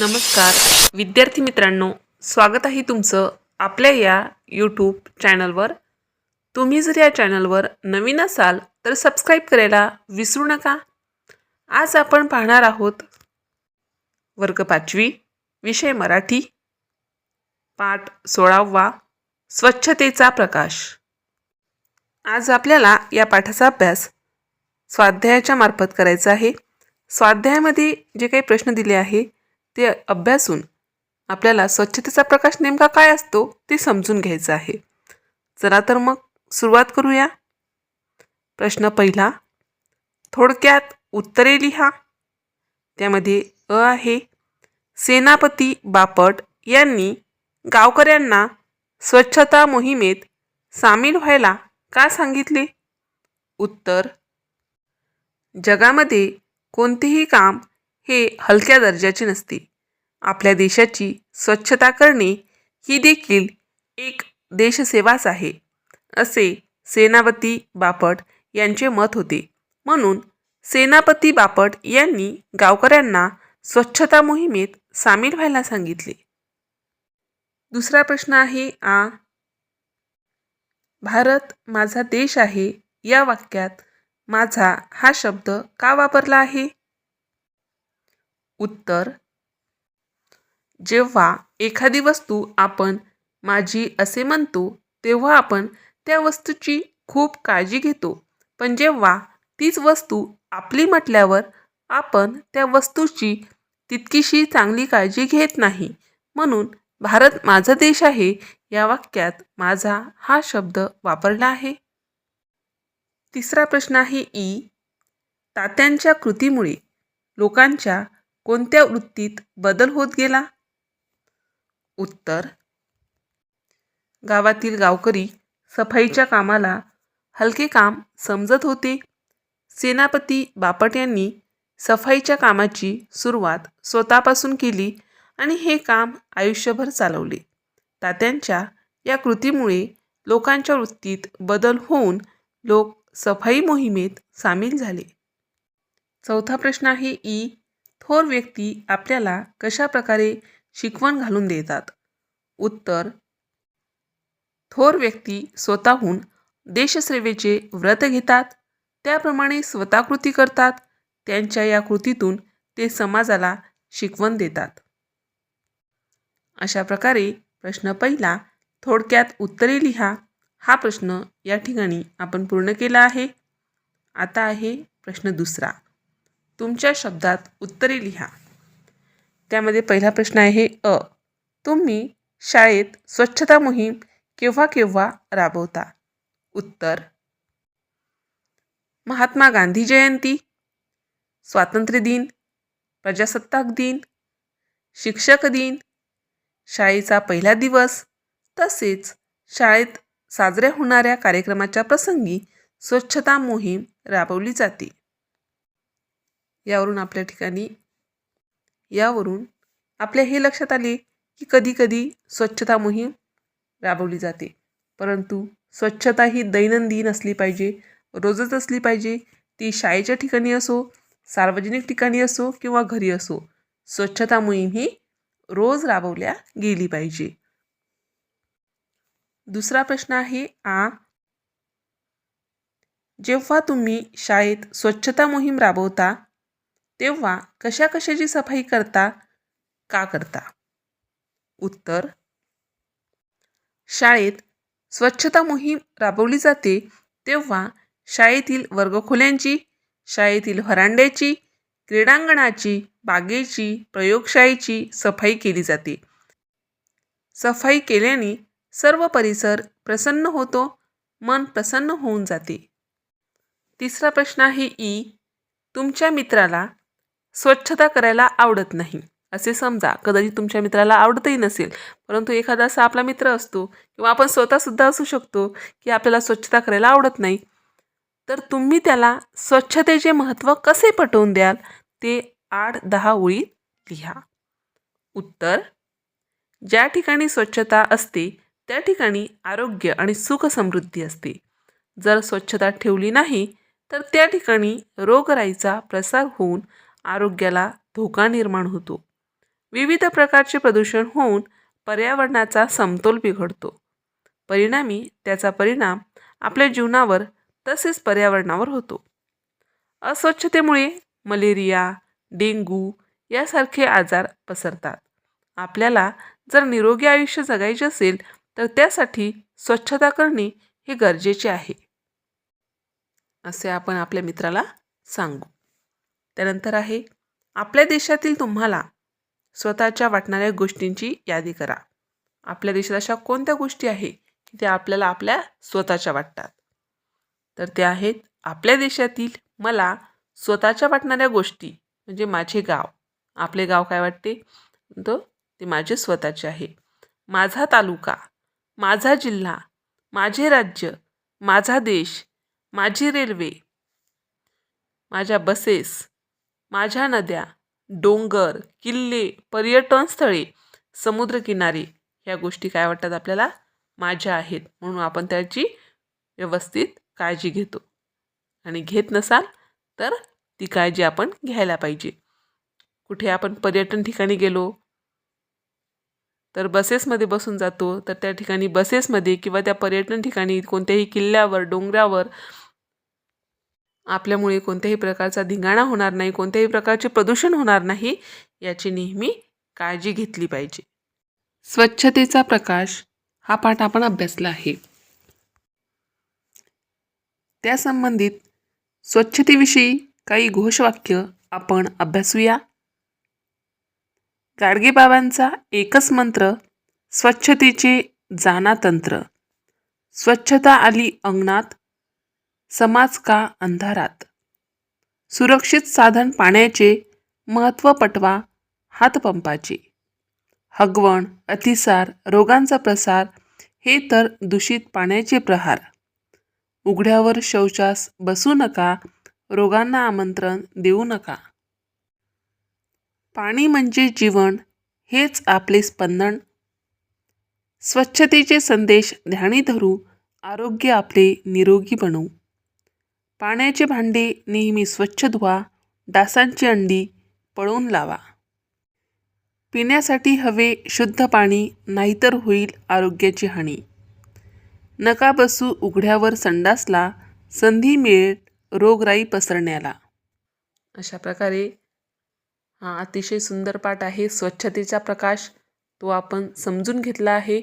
नमस्कार. विद्यार्थी मित्रांनो स्वागत आहे तुमचं आपल्या या यूट्यूब चॅनलवर तुम्ही जर या चॅनलवर नवीन असाल तर सबस्क्राईब करायला विसरू नका. आज आपण पाहणार आहोत वर्ग पाचवी विषय मराठी पाठ सोळावा स्वच्छतेचा प्रकाश. आज आपल्याला या पाठाचा अभ्यास स्वाध्यायाच्या मार्फत करायचा आहे. स्वाध्यायामध्ये जे काही प्रश्न दिले आहे ते अभ्यासून आपल्याला स्वच्छतेचा प्रकाश नेमका काय असतो ते समजून घ्यायचं आहे. चला तर मग सुरुवात करूया. प्रश्न पहिला. थोडक्यात उत्तरे लिहा. त्यामध्ये अ आहे. सेनापती बापट यांनी गावकऱ्यांना स्वच्छता मोहिमेत सामील व्हायला का सांगितले? उत्तर. जगामध्ये कोणतेही काम हे हलक्या दर्जाचे नसते. आपल्या देशाची स्वच्छता करणे ही देखील एक देशसेवाच आहे असे सेनापती बापट यांचे मत होते. म्हणून सेनापती बापट यांनी गावकऱ्यांना स्वच्छता मोहिमेत सामील व्हायला सांगितले. दुसरा प्रश्न आहे आ भारत माझा देश आहे या वाक्यात माझा हा शब्द का वापरला आहे? उत्तर जेव्हा एखादी वस्तू आपण माझी असे म्हणतो तेव्हा आपण त्या वस्तूची खूप काळजी घेतो. पण जेव्हा तीच वस्तू आपली म्हटल्यावर आपण त्या वस्तूची तितकीशी चांगली काळजी घेत नाही. म्हणून भारत माझा देश आहे या वाक्यात माझा हा शब्द वापरला आहे. तिसरा प्रश्न आहे ई. तात्यांच्या कृतीमुळे लोकांच्या कोणत्या वृत्तीत बदल होत गेला? उत्तर. गावातील गावकरी सफाईच्या कामाला हलके काम समजत होते. सेनापती बापट यांनी सफाईच्या कामाची सुरुवात स्वतःपासून केली आणि हे काम आयुष्यभर चालवले. तात्यांच्या या कृतीमुळे लोकांच्या वृत्तीत बदल होऊन लोक सफाई मोहिमेत सामील झाले. चौथा प्रश्न आहे ई. थोर व्यक्ती आपल्याला कशा प्रकारे शिकवण घालून देतात. उत्तर थोर व्यक्ती स्वतःहून देशसेवेचे व्रत घेतात. त्याप्रमाणे स्वतः कृती करतात. त्यांच्या या कृतीतून ते समाजाला शिकवण देतात. अशा प्रकारे प्रश्न पहिला थोडक्यात उत्तरे लिहा. हा प्रश्न या ठिकाणी आपण पूर्ण केला आहे. आता आहे प्रश्न दुसरा. तुमच्या शब्दात उत्तरे लिहा. त्यामध्ये पहिला प्रश्न आहे अ. तुम्ही शाळेत स्वच्छता मोहीम केव्हा केव्हा राबवता? उत्तर. महात्मा गांधी जयंती. स्वातंत्र्य दिन. प्रजासत्ताक दिन. शिक्षक दिन. शाळेचा पहिला दिवस. तसेच शाळेत साजऱ्या होणाऱ्या कार्यक्रमाच्या प्रसंगी स्वच्छता मोहीम राबवली जाते. यावरून आपल्या ठिकाणी यावरून आपल्या हे लक्षात आले की कधीकधी स्वच्छता मोहीम राबवली जाते. परंतु स्वच्छता ही दैनंदिन असली पाहिजे रोजच असली पाहिजे ती शाळेच्या ठिकाणी असो सार्वजनिक ठिकाणी असो किंवा घरी असो स्वच्छता मोहीम ही रोज राबवल्या गेली पाहिजे. दुसरा प्रश्न आहे आ जेव्हा तुम्ही शाळेत स्वच्छता मोहीम राबवता तेव्हा कशा कशाची सफाई करता? का करता? उत्तर शाळेत स्वच्छता मोहीम राबवली जाते तेव्हा शाळेतील वर्गखोल्यांची शाळेतील व्हरांड्याची क्रीडांगणाची बागेची प्रयोगशाळेची सफाई केली जाते. सफाई केल्याने सर्व परिसर प्रसन्न होतो मन प्रसन्न होऊन जाते. तिसरा प्रश्न आहे ई. तुमच्या मित्राला स्वच्छता करायला आवडत नाही. असे समजा कदाचित तुमच्या मित्राला आवडतही नसेल परंतु एखादा असा आपला मित्र असतो किंवा आपण स्वतःसुद्धा असू शकतो की आपल्याला स्वच्छता करायला आवडत नाही तर तुम्ही त्याला स्वच्छतेचे महत्त्व कसे पटवून द्याल ते आठ दहा ओळी लिहा. उत्तर ज्या ठिकाणी स्वच्छता असते त्या ठिकाणी आरोग्य आणि सुख समृद्धी असते. जर स्वच्छता ठेवली नाही तर त्या ठिकाणी रोगराईचा प्रसार होऊन आरोग्याला धोका निर्माण होतो. विविध प्रकारचे प्रदूषण होऊन पर्यावरणाचा समतोल बिघडतो. परिणामी त्याचा परिणाम आपल्या जीवनावर तसेच पर्यावरणावर होतो. अस्वच्छतेमुळे मलेरिया डेंग्यू यासारखे आजार पसरतात. आपल्याला जर निरोगी आयुष्य जगायचे असेल तर त्यासाठी स्वच्छता करणे हे गरजेचे आहे. असे आपण आपल्या मित्राला सांगू. त्यानंतर आहे आपल्या देशातील तुम्हाला स्वतःच्या वाटणाऱ्या गोष्टींची यादी करा. आपल्या देशात अशा कोणत्या गोष्टी आहे की त्या आपल्याला आपल्या स्वतःच्या वाटतात? तर त्या आहेत आपल्या देशातील मला स्वतःच्या वाटणाऱ्या गोष्टी म्हणजे माझे गाव. आपले गाव काय वाटते? तो ते माझे स्वतःचे आहे. माझा तालुका माझा जिल्हा माझे राज्य माझा देश माझी रेल्वे माझ्या बसेस माझ्या नद्या डोंगर किल्ले पर्यटन स्थळे समुद्रकिनारे ह्या गोष्टी काय वाटतात आपल्याला? माझ्या आहेत. म्हणून आपण त्याची व्यवस्थित काळजी घेतो. आणि घेत नसाल तर ती काळजी आपण घ्यायला पाहिजे. कुठे आपण पर्यटन ठिकाणी गेलो तर बसेसमध्ये बसून जातो तर त्या ठिकाणी बसेसमध्ये किंवा त्या पर्यटन ठिकाणी कोणत्याही किल्ल्यावर डोंगरावर आपल्यामुळे कोणत्याही प्रकारचा धिंगाणा होणार नाही कोणत्याही प्रकारचे प्रदूषण होणार नाही याची नेहमी काळजी घेतली पाहिजे. स्वच्छतेचा प्रकाश हा पाठ आपण अभ्यासला आहे. त्या संबंधित स्वच्छतेविषयी काही घोषवाक्य आपण अभ्यासूया. गाडगेबाबांचा एकच मंत्र स्वच्छतेचे जाना तंत्र स्वच्छता आली अंगणात समाज का अंधारात? सुरक्षित साधन पाण्याचे महत्त्व पटवा हातपंपाचे. हगवण अतिसार रोगांचा प्रसार हे तर दूषित पाण्याचे प्रहार. उघड्यावर शौचास बसू नका रोगांना आमंत्रण देऊ नका. पाणी म्हणजे जीवन हेच आपले स्पंदन. स्वच्छतेचे संदेश ध्यानी धरू आरोग्य आपले निरोगी बनवू पाण्याचे भांडी नेहमी स्वच्छ धुवा डासांची अंडी पळवून लावा. पिण्यासाठी हवे शुद्ध पाणी नाहीतर होईल आरोग्याची हानी. नका बसू उघड्यावर संडासला संधी मिळेल रोगराई पसरण्याला. अशा प्रकारे हा अतिशय सुंदर पाठ आहे. स्वच्छतेचा प्रकाश तो आपण समजून घेतला आहे.